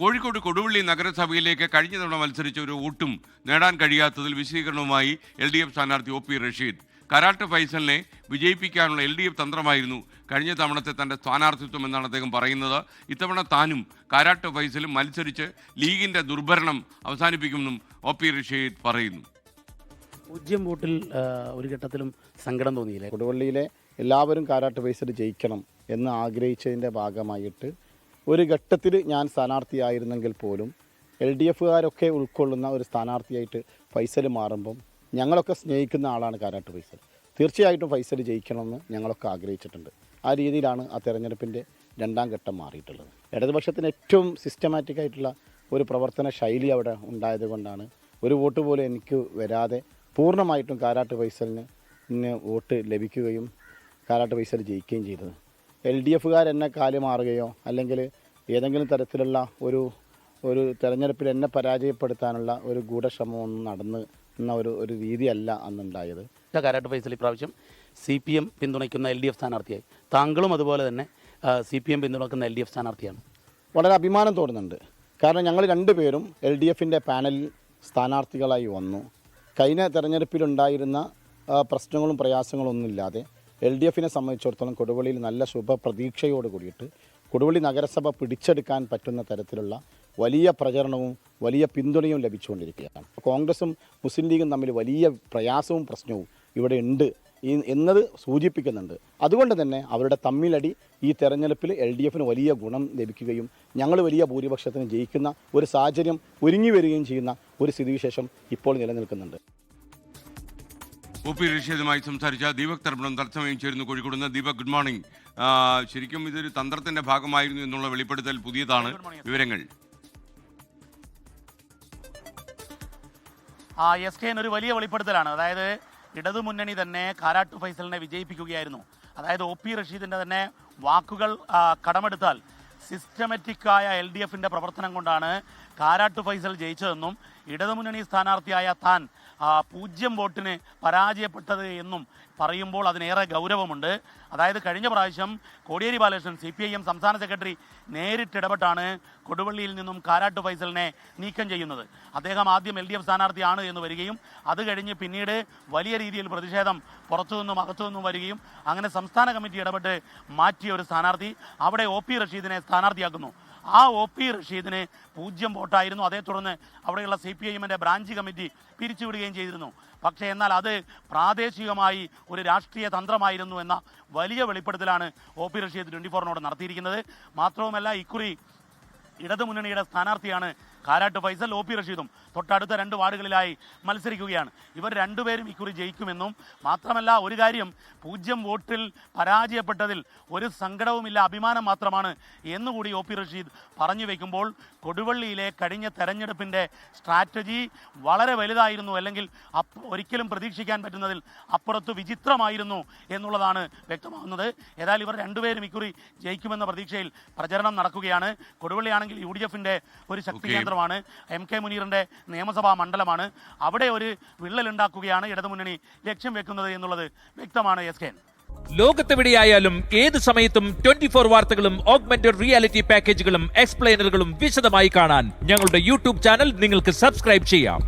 കോഴിക്കോട് കൊടുവള്ളി നഗരസഭയിലേക്ക് കഴിഞ്ഞ തവണ മത്സരിച്ച ഒരു വോട്ടും നേടാൻ കഴിയാത്തതിൽ വിശദീകരണവുമായി എൽ ഡി എഫ് സ്ഥാനാർത്ഥി ഒ പി റഷീദ്. കരാട്ട് ഫൈസലിനെ വിജയിപ്പിക്കാനുള്ള എൽ ഡി എഫ് തന്ത്രമായിരുന്നു കഴിഞ്ഞ തവണത്തെ തന്റെ സ്ഥാനാർത്ഥിത്വം എന്നാണ് അദ്ദേഹം പറയുന്നത്. ഇത്തവണ താനും കാരാട്ട് ഫൈസലും മത്സരിച്ച് ലീഗിന്റെ ദുർഭരണം അവസാനിപ്പിക്കുമെന്നും ഒ പി റഷീദ് പറയുന്നു. പൂജ്യം വോട്ടിൽ ഒരു ഘട്ടത്തിലും സങ്കടം തോന്നിയില്ലേ? കൊടുവള്ളിയിലെ എല്ലാവരും കാരാട്ട് ഫൈസൽ ജയിക്കണം എന്ന് ആഗ്രഹിച്ചതിന്റെ ഭാഗമായിട്ട് ഒരു ഘട്ടത്തിൽ ഞാൻ സ്ഥാനാർത്ഥിയായിരുന്നെങ്കിൽ പോലും എൽ ഡി എഫുകാരൊക്കെ ഉൾക്കൊള്ളുന്ന ഒരു സ്ഥാനാർത്ഥിയായിട്ട് ഫൈസൽ മാറുമ്പം ഞങ്ങളൊക്കെ സ്നേഹിക്കുന്ന ആളാണ് കാരാട്ട് ഫൈസൽ. തീർച്ചയായിട്ടും ഫൈസൽ ജയിക്കണമെന്ന് ഞങ്ങളൊക്കെ ആഗ്രഹിച്ചിട്ടുണ്ട്. ആ രീതിയിലാണ് ആ തെരഞ്ഞെടുപ്പിന്റെ രണ്ടാം ഘട്ടം മാറിയിട്ടുള്ളത്. ഇടതുപക്ഷത്തിന് ഏറ്റവും സിസ്റ്റമാറ്റിക് ആയിട്ടുള്ള ഒരു പ്രവർത്തന ശൈലി അവിടെ ഉണ്ടായത് കൊണ്ടാണ് ഒരു വോട്ട് പോലും എനിക്ക് വരാതെ പൂർണമായിട്ടും കാരാട്ട് ഫൈസലിന് വോട്ട് ലഭിക്കുകയും കാരാട്ട് ഫൈസൽ ജയിക്കുകയും ചെയ്തത്. എൽ ഡി എഫുകാർ എന്നെ കാൽ മാറുകയോ അല്ലെങ്കിൽ ഏതെങ്കിലും തരത്തിലുള്ള ഒരു ഒരു തെരഞ്ഞെടുപ്പിൽ എന്നെ പരാജയപ്പെടുത്താനുള്ള ഒരു ഗൂഢശ്രമമൊന്നും നടന്ന് എന്ന ഒരു ഒരു രീതിയല്ല അന്നുണ്ടായത്. കാരാട്ട് ഫൈസൽ ഇപ്രാവശ്യം സി പി എം പിന്തുണയ്ക്കുന്ന എൽ ഡി എഫ് സ്ഥാനാർത്ഥിയായി. താങ്കളും അതുപോലെ തന്നെ സി പി എം പിന്തുണയ്ക്കുന്ന എൽ ഡി എഫ് സ്ഥാനാർത്ഥിയാണ്. വളരെ അഭിമാനം തോന്നുന്നുണ്ട്. കാരണം ഞങ്ങൾ രണ്ടുപേരും എൽ ഡി എഫിന്റെ പാനലിൽ സ്ഥാനാർത്ഥികളായി വന്നു. കഴിഞ്ഞ തെരഞ്ഞെടുപ്പിലുണ്ടായിരുന്ന പ്രശ്നങ്ങളും പ്രയാസങ്ങളും ഒന്നുമില്ലാതെ എൽ ഡി എഫിനെ സംബന്ധിച്ചിടത്തോളം കൊടുവള്ളിയിൽ നല്ല ശുഭപ്രതീക്ഷയോട് കൂടിയിട്ട് കൊടുവള്ളി നഗരസഭ പിടിച്ചെടുക്കാൻ പറ്റുന്ന തരത്തിലുള്ള വലിയ പ്രചരണവും വലിയ പിന്തുണയും ലഭിച്ചുകൊണ്ടിരിക്കുകയാണ്. കോൺഗ്രസും മുസ്ലിം ലീഗും തമ്മിൽ വലിയ പ്രയാസവും പ്രശ്നവും ഇവിടെ ഉണ്ട് എന്നത് സൂചിപ്പിക്കുന്നുണ്ട്. അതുകൊണ്ട് തന്നെ അവരുടെ തമ്മിലടി ഈ തെരഞ്ഞെടുപ്പിൽ എൽ ഡി എഫിന് വലിയ ഗുണം ലഭിക്കുകയും ഞങ്ങൾ വലിയ ഭൂരിപക്ഷത്തിന് ജയിക്കുന്ന ഒരു സാഹചര്യം ഒരുങ്ങി വരികയും ചെയ്യുന്ന ഒരു സ്ഥിതിവിശേഷം ഇപ്പോൾ നിലനിൽക്കുന്നുണ്ട്. ഒ പി റഷീദുമായി സംസാരിച്ച ദീപക് തർപ്പണം തത്സമയം ചേരുന്നു കോഴിക്കോട് നിന്ന് ദീപക് ഗുഡ് മോർണിംഗ് ശരിക്കും ഇതൊരു തന്ത്രത്തിന്റെ ഭാഗമായിരുന്നു എന്നുള്ള വെളിപ്പെടുത്തൽ പുതിയതാണ്. വിവരങ്ങൾ. ആ എസ് കെ ഒരു വലിയ വെളിപ്പെടുത്തലാണ്. അതായത് ഇടതുമുന്നണി തന്നെ കാരാട്ടു ഫൈസലിനെ വിജയിപ്പിക്കുകയായിരുന്നു. അതായത് ഒ പി റഷീദിന്റെ തന്നെ വാക്കുകൾ കടമെടുത്താൽ സിസ്റ്റമാറ്റിക്കായ എൽ ഡി എഫിന്റെ പ്രവർത്തനം കൊണ്ടാണ് കാരാട്ടു ഫൈസൽ ജയിച്ചതെന്നും ഇടതുമുന്നണി സ്ഥാനാർത്ഥിയായ താൻ പൂജ്യം വോട്ടിന് പരാജയപ്പെട്ടത് എന്നും പറയുമ്പോൾ അതിനേറെ ഗൗരവമുണ്ട്. അതായത് കഴിഞ്ഞ പ്രാവശ്യം Kodiyeri Balakrishnan C P I M സംസ്ഥാന സെക്രട്ടറി നേരിട്ടിടപെട്ടാണ് കൊടുവള്ളിയിൽ നിന്നും കാരാട്ട് ഫൈസലിനെ നീക്കം ചെയ്യുന്നത്. അദ്ദേഹം ആദ്യം എൽ ഡി എഫ് സ്ഥാനാർത്ഥിയാണ് എന്ന് വരികയും അത് കഴിഞ്ഞ് പിന്നീട് വലിയ രീതിയിൽ പ്രതിഷേധം പുറത്തുനിന്നും അകത്തുനിന്നും വരികയും അങ്ങനെ സംസ്ഥാന കമ്മിറ്റി ഇടപെട്ട് മാറ്റിയ ഒരു സ്ഥാനാർത്ഥി അവിടെ ഒ പി റഷീദിനെ സ്ഥാനാർത്ഥിയാക്കുന്നു. ആ ഒ പി റഷീദിനെ പൂജ്യം വോട്ടായിരുന്നു. അതേ തുടർന്ന് അവിടെയുള്ള C P I branch committee പിരിച്ചുവിടുകയും ചെയ്തിരുന്നു. പക്ഷേ എന്നാൽ അത് പ്രാദേശികമായി ഒരു രാഷ്ട്രീയ തന്ത്രമായിരുന്നു എന്ന വലിയ വെളിപ്പെടുത്തലാണ് ഒ പി റഷീദ് ട്വന്റി ഫോറിനോട് നടത്തിയിരിക്കുന്നത്. മാത്രവുമല്ല ഇക്കുറി ഇടതുമുന്നണിയുടെ സ്ഥാനാർത്ഥിയാണ് കാരാട്ട് ഫൈസൽ ഒ പി റഷീദും തൊട്ടടുത്ത രണ്ട് വാർഡുകളിലായി മത്സരിക്കുകയാണ്. ഇവർ രണ്ടുപേരും ഇക്കുറി ജയിക്കുമെന്നും മാത്രമല്ല ഒരു കാര്യം പൂജ്യം വോട്ടിൽ പരാജയപ്പെട്ടതിൽ ഒരു സങ്കടവുമില്ല അഭിമാനം മാത്രമാണ് എന്നുകൂടി ഒ പി റഷീദ് പറഞ്ഞു വയ്ക്കുമ്പോൾ കൊടുവള്ളിയിലെ കഴിഞ്ഞ തെരഞ്ഞെടുപ്പിന്റെ സ്ട്രാറ്റജി വളരെ വലുതായിരുന്നു. അല്ലെങ്കിൽ അപ്പ ഒരിക്കലും പ്രതീക്ഷിക്കാൻ പറ്റുന്നതിൽ അപ്പുറത്ത് വിചിത്രമായിരുന്നു എന്നുള്ളതാണ് വ്യക്തമാകുന്നത്. ഏതായാലും ഇവർ രണ്ടുപേരും ഇക്കുറി ജയിക്കുമെന്ന പ്രതീക്ഷയിൽ പ്രചരണം നടക്കുകയാണ്. കൊടുവള്ളിയാണെങ്കിൽ യു ഡി എഫിന്റെ ഒരു ശക്തി Okay. കേന്ദ്രമാണ് എം കെ മുനീറിന്റെ നിയമസഭാ മണ്ഡലമാണ്. അവിടെ ഒരു വിള്ളലുണ്ടാക്കുകയാണ് ഇടതുമുന്നണി ലക്ഷ്യം വെക്കുന്നത് എന്നുള്ളത് വ്യക്തമാണ് എസ് കെ ലോകത്തെവിടെയായാലും ഏത് സമയത്തും ട്വന്റി ഫോർ വാർത്തകളും ഓഗ്മെന്റഡ് റിയാലിറ്റി പാക്കേജുകളും എക്സ്പ്ലെയിനറുകളും വിശദമായി കാണാൻ ഞങ്ങളുടെ യൂട്യൂബ് ചാനൽ നിങ്ങൾക്ക് സബ്സ്ക്രൈബ് ചെയ്യാം.